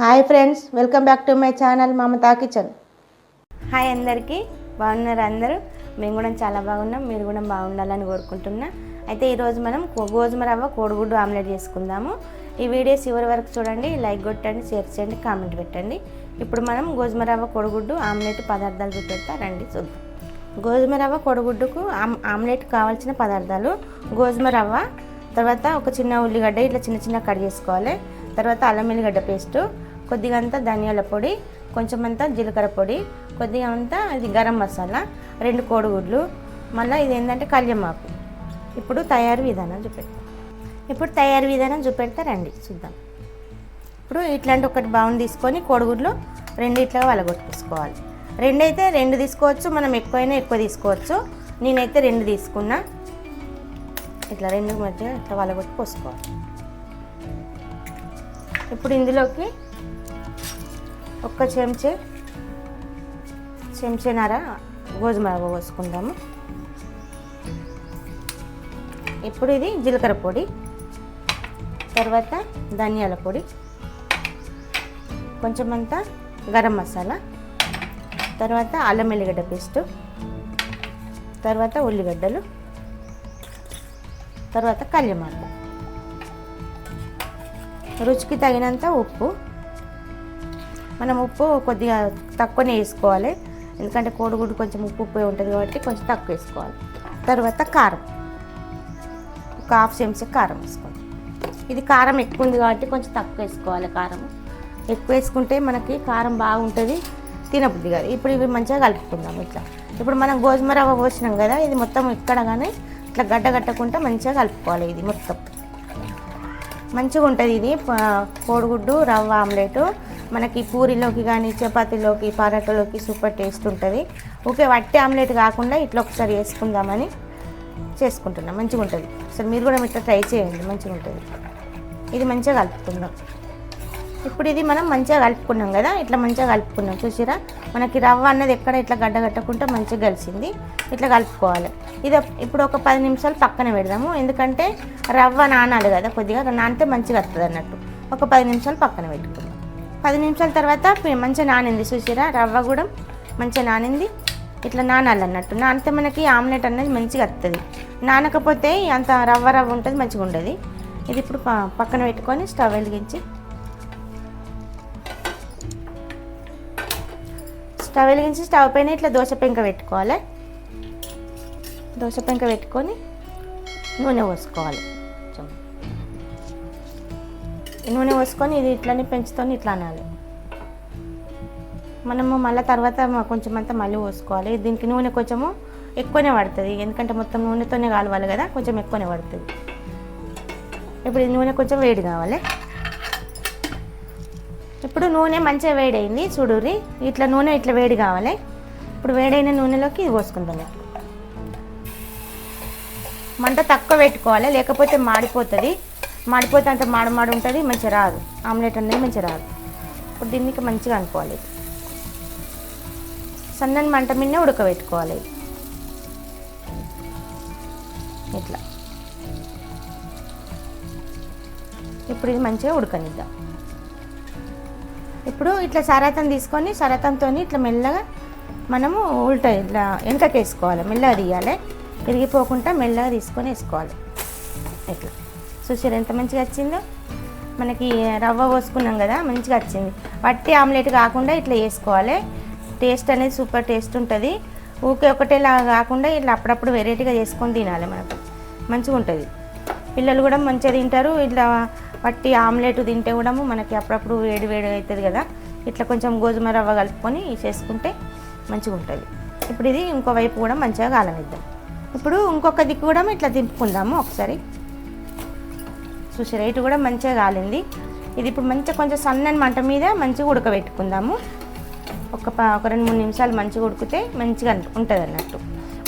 Hi friends welcome back to my channel Mamata kitchen. Hi అందరికీ బాగున్నారు అందరూ? మేము కూడా చాలా బాగున్నాం మీరు కూడా బాగుండాలని కోరుకుంటున్నా. అయితే ఈరోజు మనం గోధుమ రవ్వ కోడిగుడ్డు ఆమ్లెట్ చేసుకుందాము. ఈ వీడియో చివరి వరకు చూడండి లైక్ కొట్టండి షేర్ చేయండి కామెంట్ పెట్టండి. ఇప్పుడు మనం గోధుమ రవ్వ కోడిగుడ్డు ఆమ్లెట్ పదార్థాలు చూపెడతా రండి చూద్దాం. గోధుమ రవ్వ కోడిగుడ్డుకు ఆమ్ ఆమ్లెట్ కావాల్సిన పదార్థాలు గోధుమ రవ్వ తర్వాత ఒక చిన్న ఉల్లిగడ్డ ఇట్లా చిన్న చిన్న కట్ చేసుకోవాలి. తర్వాత అల్లం ఎల్లిగడ్డ పేస్టు కొద్దిగా అంతా ధనియాల పొడి కొంచెం అంతా జీలకర్ర పొడి కొద్దిగా అంతా ఇది గరం మసాలా రెండు కోడిగుడ్లు మళ్ళీ ఇది ఏంటంటే కళ్యమాకు ఇప్పుడు తయారు విధానం చూపెడతాం. ఇప్పుడు తయారు విధానం చూపెడతా రండి చూద్దాం. ఇప్పుడు ఇట్లాంటి ఒకటి బౌన్ తీసుకొని కోడిగుడ్లు రెండు ఇట్లా వలగొట్టేసుకోవాలి. రెండు అయితే రెండు తీసుకోవచ్చు మనం ఎక్కువైనా ఎక్కువ తీసుకోవచ్చు. నేనైతే రెండు తీసుకున్నా. ఇట్లా రెండు మధ్య ఇట్లా వలగొట్టి పోసుకోవాలి. ఇప్పుడు ఇందులోకి ఒక్క చెంచే చెంచానర గోధుమ రవ్వ పోసుకుందాము. ఇప్పుడు ఇది జీలకర్ర పొడి తర్వాత ధనియాల పొడి కొంచెం అంతా గరం మసాలా తర్వాత అల్లం ఎల్లిగడ్డ పేస్ట్ తర్వాత ఉల్లిగడ్డలు తర్వాత కళ్యమాకు. రుచికి తగినంత ఉప్పు. మనం ఉప్పు కొద్దిగా తక్కువనే వేసుకోవాలి. ఎందుకంటే కోడిగుడ్డు కొంచెం ఉప్పు ఉప్పు ఉంటుంది కాబట్టి కొంచెం తక్కువ వేసుకోవాలి. తర్వాత కారం. ఒక హాఫ్ చెంచా కారం వేసుకోవాలి. ఇది కారం ఎక్కువ ఉంది కాబట్టి కొంచెం తక్కువ వేసుకోవాలి కారం. ఎక్కువ వేసుకుంటే మనకి కారం బాగుంటుంది తినబుద్ది కాదు. ఇప్పుడు ఇవి మంచిగా కలుపుకుందాం ఇట్లా. ఇప్పుడు మనం గోధుమ రవ్వ పోసినాం కదా ఇది మొత్తం ఇక్కడ కానీ ఇట్లా గడ్డ కట్టకుండా మంచిగా కలుపుకోవాలి ఇది మొత్తం. మంచిగా ఉంటుంది ఇది. కోడిగుడ్డు రవ్వ ఆమ్లెట్. మనకి పూరిలోకి కానీ చపాతీలోకి పరాటలోకి సూపర్ టేస్ట్ ఉంటుంది. ఓకే వట్టి ఆమ్లెట్ కాకుండా ఇట్లా ఒకసారి వేసుకుందామని చేసుకుంటున్నాం. మంచిగా ఉంటుంది సరే మీరు కూడా ఇట్లా ట్రై చేయండి. మంచిగా ఉంటుంది ఇది మంచిగా కలుపుకుందాం. ఇప్పుడు ఇది మనం మంచిగా కలుపుకున్నాం కదా ఇట్లా మంచిగా కలుపుకున్నాం. చూసిరా? మనకి రవ్వ అన్నది ఎక్కడ ఇట్లా గడ్డ కట్టకుండా మంచిగా కలిసింది ఇట్లా కలుపుకోవాలి. ఇది ఇప్పుడు ఒక పది నిమిషాలు పక్కన పెడదాము. ఎందుకంటే రవ్వ నానాలి కదా కొద్దిగా నానితే మంచిగా వస్తుంది అన్నట్టు. ఒక పది నిమిషాలు పక్కన పెట్టుకుందాం. పది నిమిషాల తర్వాత మంచిగా నానింది. చూసిరా? రవ్వ కూడా మంచిగా నానింది. ఇట్లా నానాలి అన్నట్టు. నానితే మనకి ఆమ్లెట్ అనేది మంచిగా వస్తుంది నానకపోతే అంత రవ్వ రవ్వ ఉంటుంది మంచిగా ఉండదు ఇది ఇప్పుడు ప- పక్కన పెట్టుకొని స్టవ్ వెలిగించి స్టవ్ వెలిగించి స్టవ్ పైన ఇట్లా దోశ పెంక పెట్టుకోవాలి. దోశ పెంక పెట్టుకొని నూనె పోసుకోవాలి. కొంచెం. నూనె పోసుకొని ఇది ఇట్లనే పెంచుతోని ఇట్లా అనాలి. మనము మళ్ళీ తర్వాత కొంచెం అంతా మళ్ళీ పోసుకోవాలి. దీనికి నూనె కొంచెము ఎక్కువనే పడుతుంది. ఎందుకంటే మొత్తం నూనెతోనే కాలవాలి కదా కొంచెం ఎక్కువనే పడుతుంది. ఇప్పుడు ఈ నూనె కొంచెం వేడి కావాలి. ఇప్పుడు నూనె మంచిగా వేడైంది చూడుర్రి ఇట్లా నూనె ఇట్లా వేడి కావాలి. ఇప్పుడు వేడైన నూనెలోకి ఇది పోసుకుందాం. మంట తక్కువ పెట్టుకోవాలి లేకపోతే మాడిపోతుంది. మాడిపోతే అంత మాడ మాడి ఉంటుంది మంచి రాదు. ఆమ్లెట్ అనేది మంచి రాదు. ఇప్పుడు దీనికి మంచిగా అనుకోవాలి. సన్నని మంట మీదనే ఉడకబెట్టుకోవాలి. ఇట్లా. ఇప్పుడు ఇది మంచిగా ఉడకనిద్దాం. ఇప్పుడు ఇట్లా సరాతం తీసుకొని సరాతంతో ఇట్లా మెల్లగా మనము ఉల్టా ఇట్లా వెనకకి వేసుకోవాలి. మెల్లగా తీయాలి. విరిగిపోకుండా మెల్లగా తీసుకొని వేసుకోవాలి. ఇట్లా చూసారు ఎంత మంచిగా వచ్చిందో? మనకి రవ్వ పోసుకున్నాం కదా మంచిగా వచ్చింది. వట్టి ఆమ్లెట్ కాకుండా ఇట్లా వేసుకోవాలి. టేస్ట్ అనేది సూపర్ టేస్ట్ ఉంటుంది. ఊకే ఒకటేలా కాకుండా ఇట్లా అప్పుడప్పుడు వెరైటీగా చేసుకొని తినాలి మనకు. మంచిగా ఉంటుంది. పిల్లలు కూడా మంచిగా తింటారు. ఇట్లా పట్టి ఆమ్లెట్ తింటే కూడా మనకి అప్పుడప్పుడు వేడి వేడి అవుతుంది కదా. ఇట్లా కొంచెం గోధుమ రవ్వ కలుపుకొని చేసుకుంటే మంచిగా ఉంటుంది. ఇప్పుడు ఇది ఇంకో వైపు కూడా మంచిగా కాలనిద్దాం ఇప్పుడు ఇంకొక దిక్కు కూడా ఇట్లా దింపుకుందాము ఒకసారి. చూసారా ఇటు కూడా మంచిగా కాలింది ఇది ఇప్పుడు మంచిగా కొంచెం సన్నని మంట మీద మంచిగా ఉడకబెట్టుకుందాము. ఒక ఒక రెండు మూడు నిమిషాలు మంచిగా ఉడికితే మంచిగా ఉంటుంది అన్నట్టు.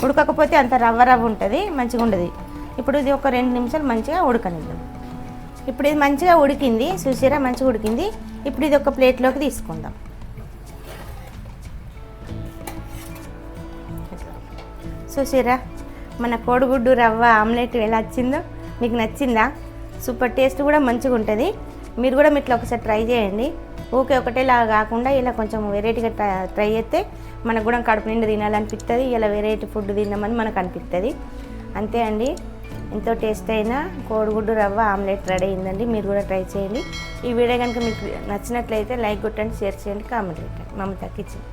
ఉడకకపోతే అంత రవ్వ రవ్వ ఉంటుంది మంచిగా ఉండదు. ఇప్పుడు ఇది ఒక రెండు నిమిషాలు మంచిగా ఉడకనిద్దాం. ఇప్పుడు ఇది మంచిగా ఉడికింది. చూసారా మంచిగా ఉడికింది. ఇప్పుడు ఇది ఒక ప్లేట్లోకి తీసుకుందాం. చూసారా మన కోడిగుడ్డు రవ్వ ఆమ్లెట్ ఎలా వచ్చిందో మీకు నచ్చిందా? సూపర్ టేస్ట్ కూడా మంచిగా ఉంటుంది. మీరు కూడా ఇట్లా ఒకసారి ట్రై చేయండి. ఓకే ఒకటేలా కాకుండా ఇలా కొంచెం వెరైటీగా ట్రై ట్రై చేస్తే మనకు కూడా కడుపు నిండా తినాలనిపిస్తుంది ఇలా వెరైటీ ఫుడ్ తిన్నామని మనకు అనిపిస్తుంది అంతే అండి. ఎంతో టేస్ట్ అయిన కోడిగుడ్డు రవ్వ ఆమ్లెట్ రెడీ అయిందండి. మీరు కూడా ట్రై చేయండి. ఈ వీడియో కనుక మీకు నచ్చినట్లయితే లైక్ కొట్టండి షేర్ చేయండి కామెంట్ పెట్టండి మమతా కిచెన్.